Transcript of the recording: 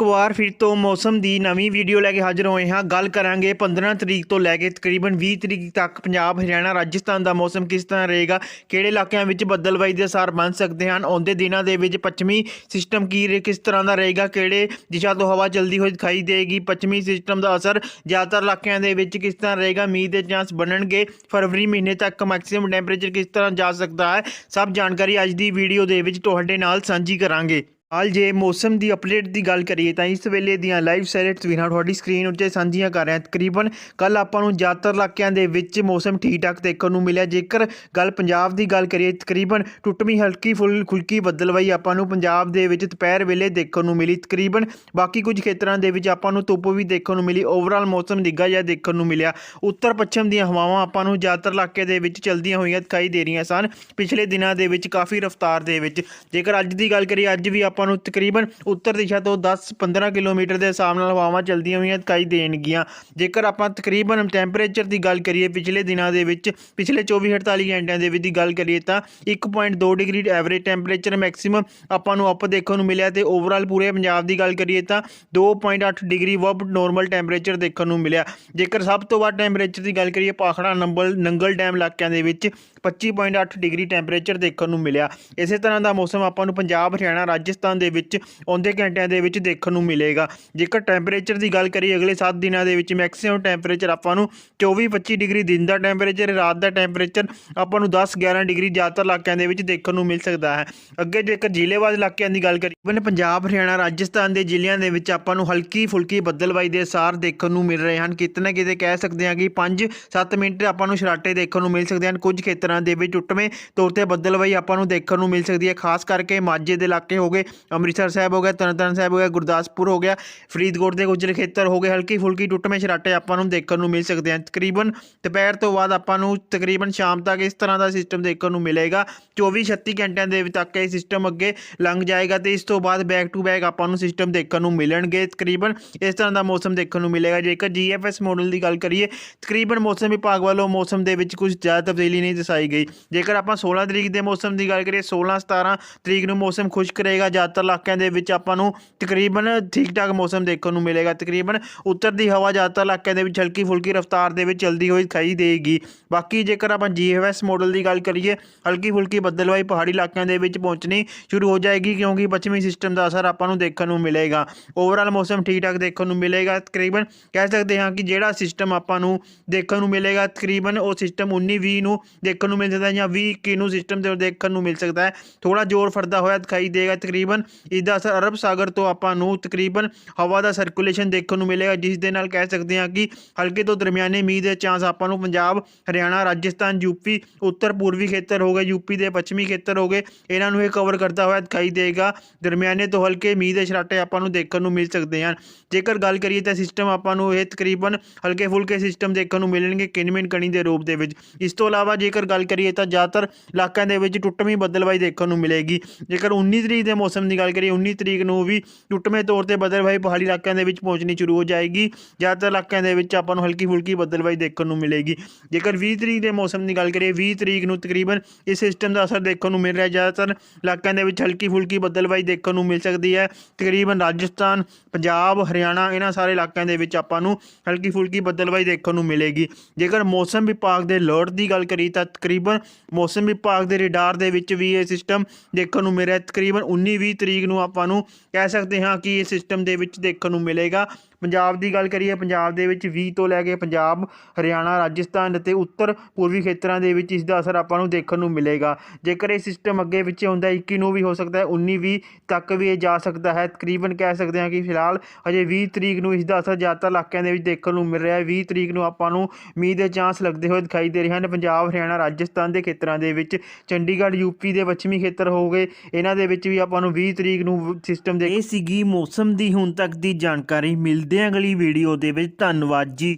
ਇੱਕ ਵਾਰ ਫਿਰ ਤੋਂ ਮੌਸਮ ਦੀ ਨਵੀਂ ਵੀਡੀਓ ਲੈ ਕੇ ਹਾਜ਼ਰ ਹੋਏ ਹਾਂ। ਗੱਲ ਕਰਾਂਗੇ 15 ਤਰੀਕ ਤੋਂ ਲੈ ਕੇ ਤਕਰੀਬਨ 20 ਤਰੀਕ ਤੱਕ ਪੰਜਾਬ, ਹਰਿਆਣਾ, ਰਾਜਸਥਾਨ ਦਾ ਮੌਸਮ ਕਿਸ ਤਰ੍ਹਾਂ ਰਹੇਗਾ, ਕਿਹੜੇ ਇਲਾਕਿਆਂ ਵਿੱਚ ਬੱਦਲਬਾਈ ਦੇ ਅਸਰ ਬਣ ਸਕਦੇ ਹਨ, ਆਉਂਦੇ ਦਿਨਾਂ ਦੇ ਵਿੱਚ ਪੱਛਮੀ ਸਿਸਟਮ ਕੀ ਰੇ- ਕਿਸ ਤਰ੍ਹਾਂ ਦਾ ਰਹੇਗਾ, ਕਿਹੜੇ ਦਿਸ਼ਾ ਤੋਂ ਹਵਾ ਚਲਦੀ ਹੋਈ ਦਿਖਾਈ ਦੇਗੀ, ਪੱਛਮੀ ਸਿਸਟਮ ਦਾ ਅਸਰ ਜ਼ਿਆਦਾਤਰ ਇਲਾਕਿਆਂ ਦੇ ਵਿੱਚ ਕਿਸ ਤਰ੍ਹਾਂ ਰਹੇਗਾ, ਮੀਂਹ ਦੇ ਚਾਂਸ ਬਣਨਗੇ, ਫਰਵਰੀ ਮਹੀਨੇ ਤੱਕ ਮੈਕਸਿਮਮ ਟੈਂਪਰੇਚਰ ਕਿਸ ਤਰ੍ਹਾਂ ਜਾ ਸਕਦਾ ਹੈ, ਸਭ ਜਾਣਕਾਰੀ ਅੱਜ ਦੀ ਵੀਡੀਓ ਦੇ ਵਿੱਚ ਤੁਹਾਡੇ ਨਾਲ ਸਾਂਝੀ ਕਰਾਂਗੇ। ਹਾਲ ਜੇ ਮੌਸਮ ਦੀ ਅਪਡੇਟ ਦੀ ਗੱਲ ਕਰੀਏ ਤਾਂ ਇਸ ਵੇਲੇ ਦੀਆਂ ਲਾਈਵ ਸੈਟ ਤਸਵੀਰਾਂ ਤੁਹਾਡੀ ਸਕਰੀਨ ਉੱਤੇ ਸਾਂਝੀਆਂ ਕਰ ਰਹੇ। ਹਾਂ ਤਕਰੀਬਨ ਕੱਲ ਆਪਾਂ ਨੂੰ ਜ਼ਿਆਦਾਤਰ ਇਲਾਕਿਆਂ ਦੇ ਵਿੱਚ ਮੌਸਮ ਠੀਕ ਠਾਕ ਦੇਖਣ ਨੂੰ ਮਿਲਿਆ। ਜੇਕਰ ਗੱਲ ਪੰਜਾਬ ਦੀ ਗੱਲ ਕਰੀਏ, ਤਕਰੀਬਨ ਟੁੱਟਵੀਂ ਹਲਕੀ ਫੁੱਲ ਖੁਲਕੀ ਬੱਦਲਵਾਈ ਆਪਾਂ ਨੂੰ ਪੰਜਾਬ ਦੇ ਵਿੱਚ ਦੁਪਹਿਰ ਵੇਲੇ ਦੇਖਣ ਨੂੰ ਮਿਲੀ। ਤਕਰੀਬਨ ਬਾਕੀ ਕੁਝ ਖੇਤਰਾਂ ਦੇ ਵਿੱਚ ਆਪਾਂ ਨੂੰ ਧੁੱਪ ਵੀ ਦੇਖਣ ਨੂੰ ਮਿਲੀ। ਓਵਰਆਲ ਮੌਸਮ ਨਿੱਘਾ ਜਿਹਾ ਦੇਖਣ ਨੂੰ ਮਿਲਿਆ। ਉੱਤਰ ਪੱਛਮ ਦੀਆਂ ਹਵਾਵਾਂ ਆਪਾਂ ਨੂੰ ਜ਼ਿਆਦਾਤਰ ਇਲਾਕੇ ਦੇ ਵਿੱਚ ਚਲਦੀਆਂ ਹੋਈਆਂ ਦਿਖਾਈ ਦੇ ਰਹੀਆਂ ਸਨ। ਪਿਛਲੇ ਦਿਨਾਂ ਦੇ ਵਿੱਚ ਕਾਫੀ ਰਫ਼ਤਾਰ ਦੇ ਵਿੱਚ। ਜੇਕਰ ਅੱਜ ਦੀ ਗੱਲ ਕਰੀਏ, ਅੱਜ ਵੀ ਆਪਾਂ ਆਪਾਂ ਨੂੰ ਤਕਰੀਬਨ ਉੱਤਰ ਦਿਸ਼ਾ ਤੋਂ 10-15 ਕਿਲੋਮੀਟਰ ਦੇ ਹਿਸਾਬ ਨਾਲ ਹਵਾਵਾਂ ਚੱਲਦੀਆਂ ਹੋਈਆਂ ਦਿਖਾਈ ਦੇਣਗੀਆਂ। ਜੇਕਰ ਆਪਾਂ ਤਕਰੀਬਨ ਟੈਂਪਰੇਚਰ ਦੀ ਗੱਲ ਕਰੀਏ ਪਿਛਲੇ ਦਿਨਾਂ ਦੇ ਵਿੱਚ, ਪਿਛਲੇ 24-48 ਘੰਟਿਆਂ ਦੇ ਵਿੱਚ ਦੀ ਗੱਲ ਕਰੀਏ ਤਾਂ 1.2 ਡਿਗਰੀ ਐਵਰੇਜ ਟੈਂਪਰੇਚਰ ਮੈਕਸਿਮਮ ਆਪਾਂ ਨੂੰ ਅਪ ਦੇਖਣ ਨੂੰ ਮਿਲਿਆ ਤੇ ਓਵਰਆਲ ਪੂਰੇ ਪੰਜਾਬ ਦੀ ਗੱਲ ਕਰੀਏ ਤਾਂ 2.8 ਡਿਗਰੀ ਵਬ ਨੋਰਮਲ ਟੈਂਪਰੇਚਰ ਦੇਖਣ ਨੂੰ ਮਿਲਿਆ। ਜੇਕਰ ਸਭ ਤੋਂ ਵੱਧ ਟੈਂਪਰੇਚਰ ਦੀ ਗੱਲ ਕਰੀਏ ਪਾਖੜਾ ਨੰਬਲ ਨੰਗਲ ਡੈਮ ਇਲਾਕਿਆਂ ਦੇ ਵਿੱਚ 25.8 ਡਿਗਰੀ ਟੈਂਪਰੇਚਰ ਦੇਖਣ ਨੂੰ ਮਿਲਿਆ। ਇਸੇ ਤਰ੍ਹਾਂ ਦਾ ਮੌਸਮ ਆਪਾਂ ਨੂੰ ਪੰਜਾਬ, ਹਰਿਆਣਾ, ਰਾਜਸਥਾਨ ਦੇ ਵਿੱਚ ਆਉਂਦੇ ਘੰਟਿਆਂ ਦੇ ਵਿੱਚ ਦੇਖਣ ਨੂੰ ਮਿਲੇਗਾ। ਜੇਕਰ ਟੈਂਪਰੇਚਰ ਦੀ ਗੱਲ ਕਰੀਏ, ਅਗਲੇ 7 ਦਿਨਾਂ ਦੇ ਵਿੱਚ ਮੈਕਸਿਮਮ ਟੈਂਪਰੇਚਰ ਆਪਾਂ ਨੂੰ 24-25 ਡਿਗਰੀ ਦਿਨ ਦਾ ਟੈਂਪਰੇਚਰ ਰਾਤ ਦਾ ਟੈਂਪਰੇਚਰ ਆਪਾਂ ਨੂੰ 10-11 ਡਿਗਰੀ ਜ਼ਿਆਦਾਤਰ ਇਲਾਕਿਆਂ ਦੇ ਵਿੱਚ ਦੇਖਣ ਨੂੰ ਮਿਲ ਸਕਦਾ ਹੈ। ਅੱਗੇ ਜੇਕਰ ਜ਼ਿਲ੍ਹੇਵਾਰ ਇਲਾਕਿਆਂ ਦੀ ਗੱਲ ਕਰੀਏ ਇਵਨ ਪੰਜਾਬ, ਹਰਿਆਣਾ, ਰਾਜਸਥਾਨ ਦੇ ਜ਼ਿਲ੍ਹਿਆਂ ਦੇ ਵਿੱਚ ਆਪਾਂ ਨੂੰ ਹਲਕੀ ਫੁਲਕੀ ਬੱਦਲਬਾਈ ਦੇ ਅਸਾਰ ਦੇਖਣ ਨੂੰ ਮਿਲ ਰਹੇ ਹਨ। ਕਿਤੇ ਨਾ ਕਿਤੇ ਕਹਿ ਸਕਦੇ ਹਾਂ ਕਿ 5-7 ਮਿੰਟ ਆਪਾਂ ਨੂੰ ਸ਼ਰਾਟੇ ਦੇਖਣ ਨੂੰ ਮਿਲ ਸਕਦੇ ਹਨ। ਕੁਝ ਖੇਤਰਾਂ ਦੇ ਵਿੱਚ ਟੁੱਟਵੇਂ ਤੌਰ ਤੇ ਬੱਦਲਬਾਈ ਆਪਾਂ ਨੂੰ ਦੇਖਣ ਨੂੰ ਮਿਲ ਸਕਦੀ ਹੈ। ਖਾਸ ਕਰਕੇ ਮਾਝੇ ਦੇ ਇਲਾਕੇ ਹੋ ਗਏ ਅੰਮ੍ਰਿਤਸਰ ਸਾਹਿਬ ਹੋ ਗਿਆ, ਤਰਨਤਾਰਨ ਸਾਹਿਬ ਹੋ ਗਿਆ, ਗੁਰਦਾਸਪੁਰ ਹੋ ਗਿਆ, ਫਰੀਦਕੋਟ ਦੇ ਕੁਝ ਖੇਤਰ ਹੋ ਗਏ, ਹਲਕੀ ਫੁਲਕੀ ਟੁੱਟਵੇਂ ਛਰਾਟੇ ਆਪਾਂ ਨੂੰ ਦੇਖਣ ਨੂੰ ਮਿਲ ਸਕਦੇ ਹਨ ਤਕਰੀਬਨ ਦੁਪਹਿਰ ਤੋਂ ਬਾਅਦ ਆਪਾਂ ਨੂੰ ਤਕਰੀਬਨ ਸ਼ਾਮ ਤੱਕ ਇਸ ਤਰ੍ਹਾਂ ਦਾ ਸਿਸਟਮ ਦੇਖਣ ਨੂੰ ਮਿਲੇਗਾ। 24-36 ਘੰਟਿਆਂ ਦੇ ਤੱਕ ਇਹ ਸਿਸਟਮ ਅੱਗੇ ਲੰਘ ਜਾਏਗਾ ਤੇ ਇਸ ਤੋਂ ਬਾਅਦ ਬੈਕ ਟੂ ਬੈਕ ਆਪਾਂ ਨੂੰ ਸਿਸਟਮ ਦੇਖਣ ਨੂੰ ਮਿਲਣਗੇ। ਤਕਰੀਬਨ ਇਸ ਤਰ੍ਹਾਂ ਦਾ ਮੌਸਮ ਦੇਖਣ ਨੂੰ ਮਿਲੇਗਾ। ਜੇਕਰ ਜੀਐਫਐਸ ਮਾਡਲ ਦੀ ਗੱਲ ਕਰੀਏ, ਤਕਰੀਬਨ ਮੌਸਮ ਵਿਭਾਗ ਵੱਲੋਂ ਮੌਸਮ ਦੇ ਵਿੱਚ ਕੁਝ ਜ਼ਿਆਦਾ ਤਬਦੀਲੀ ਨਹੀਂ ਦਸਾਈ ਗਈ। ਜੇਕਰ ਆਪਾਂ 16 ਤਰੀਕ ਦੇ ਮੌਸਮ ਦੀ ਗੱਲ ਕਰੀਏ 16 17 ਤਰੀਕ ਨੂੰ ਮੌਸਮ ਖੁਸ਼ਕ ਰਹੇਗਾ ਜਾਂ ਜ਼ਿਆਦਾਤਰ ਇਲਾਕਿਆਂ ਦੇ ਵਿੱਚ ਆਪਾਂ ਨੂੰ ਤਕਰੀਬਨ ਠੀਕ ਠਾਕ ਮੌਸਮ ਦੇਖਣ ਨੂੰ ਮਿਲੇਗਾ। ਤਕਰੀਬਨ ਉੱਤਰ ਦੀ ਹਵਾ ਜ਼ਿਆਦਾਤਰ ਇਲਾਕਿਆਂ ਦੇ ਵਿੱਚ ਹਲਕੀ ਫੁਲਕੀ ਰਫ਼ਤਾਰ ਦੇ ਵਿੱਚ ਚਲਦੀ ਹੋਈ ਦਿਖਾਈ ਦੇਗੀ। ਬਾਕੀ ਜੇਕਰ ਆਪਾਂ ਜੀਐਫਐਸ ਮਾਡਲ ਦੀ ਗੱਲ ਕਰੀਏ ਹਲਕੀ ਫੁਲਕੀ ਬੱਦਲਵਾਈ ਪਹਾੜੀ ਇਲਾਕਿਆਂ ਦੇ ਵਿੱਚ ਪਹੁੰਚਣੀ ਸ਼ੁਰੂ ਹੋ ਜਾਏਗੀ ਕਿਉਂਕਿ ਪੱਛਮੀ ਸਿਸਟਮ ਦਾ ਅਸਰ ਆਪਾਂ ਨੂੰ ਦੇਖਣ ਨੂੰ ਮਿਲੇਗਾ। ਓਵਰਆਲ ਮੌਸਮ ਠੀਕ ਠਾਕ ਦੇਖਣ ਨੂੰ ਮਿਲੇਗਾ। ਤਕਰੀਬਨ ਕਹਿ ਸਕਦੇ ਹਾਂ ਕਿ ਜਿਹੜਾ ਸਿਸਟਮ ਆਪਾਂ ਨੂੰ ਦੇਖਣ ਨੂੰ ਮਿਲੇਗਾ, ਤਕਰੀਬਨ ਉਹ ਸਿਸਟਮ 19 20 ਨੂੰ ਦੇਖਣ ਨੂੰ ਮਿਲ ਸਕਦਾ ਹੈ ਜਾਂ 20 21 ਨੂੰ ਸਿਸਟਮ ਦੇਖਣ ਨੂੰ ਮਿਲ ਸਕਦਾ ਹੈ। ਥੋੜਾ ਜ਼ੋਰ ਫੜਦਾ ਹੋਇਆ ਦਿਖਾਈ ਦੇਗਾ। ਤਕਰੀਬਨ ਇਸ ਦਾ ਅਸਰ ਅਰਬ ਸਾਗਰ ਤੋਂ ਆਪਾਂ ਨੂੰ ਤਕਰੀਬਨ ਹਵਾ ਦਾ ਸਰਕੂਲੇਸ਼ਨ ਦੇਖਣ ਨੂੰ ਮਿਲੇਗਾ, ਜਿਸ ਦੇ ਨਾਲ ਕਹਿ ਸਕਦੇ ਹਾਂ ਕਿ ਹਲਕੇ ਤੋਂ ਦਰਮਿਆਨੇ ਮੀਂਹ ਦੇ ਚਾਂਸ ਆਪਾਂ ਨੂੰ ਪੰਜਾਬ, ਹਰਿਆਣਾ, ਰਾਜਸਥਾਨ ਯੂਪੀ ਉੱਤਰ ਪੂਰਬੀ ਖੇਤਰ ਹੋ ਗਏ ਯੂਪੀ ਦੇ ਪੱਛਮੀ ਖੇਤਰ ਹੋ ਗਏ। ਇਹਨਾਂ ਨੂੰ ਇਹ ਕਵਰ ਕਰਦਾ ਹੋਇਆ ਦਿਖਾਈ ਦੇਗਾ। ਦਰਮਿਆਨੇ ਤੋਂ ਹਲਕੇ ਮੀਂਹ ਦੇ ਛਰਾਟੇ ਆਪਾਂ ਨੂੰ ਦੇਖਣ ਨੂੰ ਮਿਲ ਸਕਦੇ ਹਨ। ਜੇਕਰ ਗੱਲ ਕਰੀਏ ਤਾਂ ਸਿਸਟਮ ਆਪਾਂ ਨੂੰ ਇਹ ਤਕਰੀਬਨ ਹਲਕੇ ਫੁਲਕੇ ਸਿਸਟਮ ਦੇਖਣ ਨੂੰ ਮਿਲਣਗੇ ਕਿਨਮਿਨ ਕਣੀ ਦੇ ਰੂਪ ਦੇ ਵਿੱਚ। ਇਸ ਤੋਂ ਇਲਾਵਾ ਜੇਕਰ ਗੱਲ ਕਰੀਏ ਤਾਂ ਜ਼ਿਆਦਾਤਰ ਇਲਾਕਿਆਂ ਦੇ ਵਿੱਚ ਟੁੱਟਵੀਂ ਬੱਦਲਬਾਈ ਦੇਖਣ ਨੂੰ ਮਿਲੇਗੀ। ਜੇਕਰ 19 ਤਰੀਕ ਦੇ ਮੌਸਮ ਮੌਸਮ ਦੀ ਗੱਲ ਕਰੀਏ 19 ਤਰੀਕ ਨੂੰ ਵੀ ਟੁੱਟਮੇ ਤੌਰ ਤੇ ਬੱਦਲਬਾਈ ਪਹਾੜੀ ਇਲਾਕਿਆਂ ਦੇ ਵਿੱਚ ਪਹੁੰਚਣੀ ਸ਼ੁਰੂ ਹੋ ਜਾਏਗੀ। ਜ਼ਿਆਦਾਤਰ ਇਲਾਕਿਆਂ ਦੇ ਵਿੱਚ ਆਪਾਂ ਨੂੰ ਹਲਕੀ ਫੁਲਕੀ ਬੱਦਲਬਾਈ ਦੇਖਣ ਨੂੰ ਮਿਲੇਗੀ। ਜੇਕਰ 20 ਤਰੀਕ ਦੇ ਮੌਸਮ ਦੀ ਗੱਲ ਕਰੀਏ 20 ਤਰੀਕ ਨੂੰ ਤਕਰੀਬਨ ਇਸ ਸਿਸਟਮ ਦਾ ਅਸਰ ਦੇਖਣ ਨੂੰ ਮਿਲ ਰਿਹਾ ਜ਼ਿਆਦਾਤਰ ਇਲਾਕਿਆਂ ਦੇ ਵਿੱਚ ਹਲਕੀ ਫੁਲਕੀ ਬੱਦਲਬਾਈ ਦੇਖਣ ਨੂੰ ਮਿਲ ਸਕਦੀ ਹੈ। ਤਕਰੀਬਨ ਰਾਜਸਥਾਨ, ਪੰਜਾਬ, ਹਰਿਆਣਾ ਇਹਨਾਂ ਸਾਰੇ ਇਲਾਕਿਆਂ ਦੇ ਵਿੱਚ ਆਪਾਂ ਨੂੰ ਹਲਕੀ ਫੁਲਕੀ ਬੱਦਲਬਾਈ ਦੇਖਣ ਨੂੰ ਮਿਲੇਗੀ। ਜੇਕਰ ਮੌਸਮ ਵਿਭਾਗ ਦੇ ਅਲਰਟ ਦੀ ਗੱਲ ਕਰੀ ਤਾਂ ਤਕਰੀਬਨ ਮੌਸਮ ਵਿਭਾਗ ਦੇ ਰਡਾਰ ਦੇ ਵਿੱਚ ਵੀ ਇਹ ਸਿਸਟਮ ਦੇਖਣ ਨੂੰ ਮਿਲ ਰਿਹਾ ਤਕਰੀਬਨ 19 ਤਰੀਕ ਨੂੰ ਆਪਾਂ ਨੂੰ ਕਹਿ ਸਕਦੇ ਹਾਂ ਕਿ ਇਹ ਸਿਸਟਮ ਦੇ ਵਿੱਚ ਦੇਖਣ ਨੂੰ ਮਿਲੇਗਾ। ਪੰਜਾਬ ਦੀ ਗੱਲ ਕਰੀਏ, ਪੰਜਾਬ ਦੇ ਵਿੱਚ 20 ਤੋਂ ਲੈ ਕੇ ਪੰਜਾਬ, ਹਰਿਆਣਾ, ਰਾਜਸਥਾਨ ਅਤੇ ਉੱਤਰ ਪੂਰਬੀ ਖੇਤਰਾਂ ਦੇ ਵਿੱਚ ਇਸ ਦਾ ਅਸਰ ਆਪਾਂ ਨੂੰ ਦੇਖਣ ਨੂੰ ਮਿਲੇਗਾ। ਜੇਕਰ ਇਹ ਸਿਸਟਮ ਅੱਗੇ ਵਿੱਚ ਹੁੰਦਾ 21 ਨੂੰ ਵੀ ਹੋ ਸਕਦਾ ਹੈ 19 20 ਤੱਕ ਵੀ ਇਹ ਜਾ ਸਕਦਾ ਹੈ। ਤਕਰੀਬਨ ਕਹਿ ਸਕਦੇ ਹਾਂ ਕਿ ਫਿਲਹਾਲ ਅਜੇ 20 ਤਰੀਕ ਨੂੰ ਇਸ ਦਾ ਅਸਰ ਜ਼ਿਆਦਾਤਰ ਇਲਾਕਿਆਂ ਦੇ ਵਿੱਚ ਦੇਖਣ ਨੂੰ ਮਿਲ ਰਿਹਾ ਹੈ। 20 ਤਰੀਕ ਨੂੰ ਆਪਾਂ ਨੂੰ ਮੀਂਹ ਦੇ ਚਾਂਸ ਲੱਗਦੇ ਹੋਏ ਦਿਖਾਈ ਦੇ ਰਹੇ ਹਨ। ਪੰਜਾਬ, ਹਰਿਆਣਾ, ਰਾਜਸਥਾਨ ਦੇ ਖੇਤਰਾਂ ਦੇ ਵਿੱਚ ਚੰਡੀਗੜ੍ਹ ਯੂਪੀ ਦੇ ਪੱਛਮੀ ਖੇਤਰ ਹੋ ਗਏ। ਇਹਨਾਂ ਦੇ ਵਿੱਚ ਵੀ ਆਪਾਂ ਨੂੰ 20 ਤਰੀਕ ਨੂੰ ਸਿਸਟਮ ਦੇ ਇਹ ਸੀਗੀ ਮੌਸਮ ਦੀ ਹੁਣ ਤੱਕ ਦੀ ਜਾਣਕਾਰੀ। ਮਿਲ ਮਿਲਦੇ ਹਾਂ ਅਗਲੀ ਵੀਡੀਓ ਦੇ ਵਿੱਚ। ਧੰਨਵਾਦ ਜੀ।